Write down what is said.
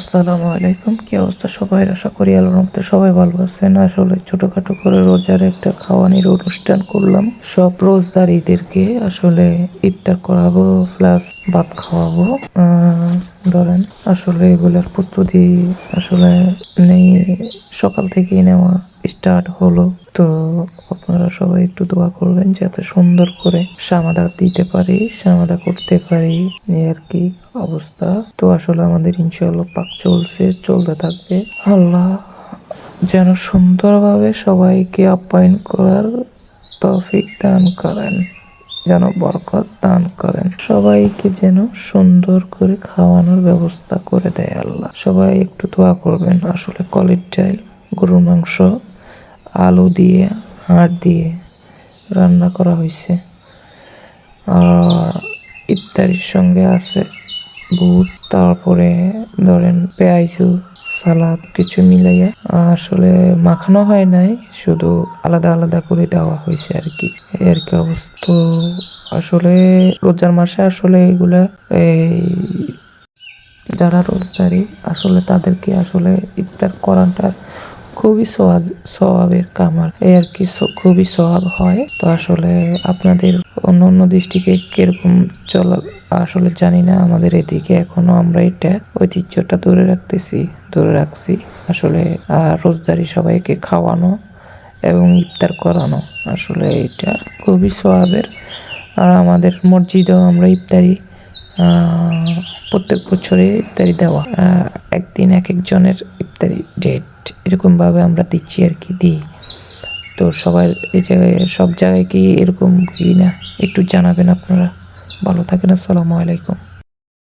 আসসালামু আলাইকুম। কি অবস্থা সবাই? আশা করি আল্লাহর রহমতে সবাই ভালো আছেন। আসলে ছোটখাটো করে রোজার একটা খাওয়ানির অনুষ্ঠান করলাম। সব রোজদারিদেরকে আসলে ইফতার করাবো, প্লাস ভাত খাওয়াবো। ধরেন, আসলে এগুলোর প্রস্তুতি আসলে নেই। সকাল থেকেই নেওয়া স্টার্ট হলো। তো আপনারা সবাই একটু দোয়া করবেন যাতে সুন্দর করে সামাদা দিতে পারি, সামাদা করতে পারি। এই আর কি অবস্থা। তো আসলে আমাদের ইনশাআল্লাহ পাক চলছে, চলতে থাকবে। আল্লাহ যেন সুন্দরভাবে সবাইকে আপ্যায়ন করার তৌফিক দান করেন, যেন বরকত দান করেন। সবাইকে যেন সুন্দর করে খাওয়ানোর ব্যবস্থা করে দেয় আল্লাহ। সবাই একটু দোয়া করবেন। আসলে কলের ডাল গরুর মাংস আলু দিয়ে, হাড় দিয়ে রান্না করা হয়েছে। আর ইত্যাদির সঙ্গে আছে বুট, তারপরে ধরেন পেঁয়াজু, সালাদ কিছু মিলাইয়া। আসলে মাখানো হয় নাই, শুধু আলাদা আলাদা করে দেওয়া হয়েছে আর কি। এই আর কি অবস্থা। আসলে রোজার মাসে আসলে এগুলা এই যারা রোজদারি, আসলে তাদেরকে আসলে ইফতার করাটা খুবই সওয়াবের কামার। এই আর কি খুবই সওয়াব হয়। তো আসলে আপনাদের অন্য অন্য দৃষ্টিকে কীরকম চলা, আসলে জানি না। আমাদের এদিকে এখনও আমরা এটা ঐতিহ্যটা ধরে রাখতেছি, ধরে রাখছি। আসলে রোজদারি সবাইকে খাওয়ানো এবং ইফতার করানো। আসলে এটা খুবই সোয়াবের। আর আমাদের মসজিদেও আমরা ইফতারি প্রত্যেক বছরে ইফতারি দেওয়া। একদিন এক একজনের ইফতারি ডেট এরকমভাবে আমরা দিচ্ছি আর কি, দিই। তো সবাই এই জায়গায়, সব জায়গায় কি এরকম কি না? একটু জানাবেন আপনারা। ভালো থাকেন, আসসালামু আলাইকুম।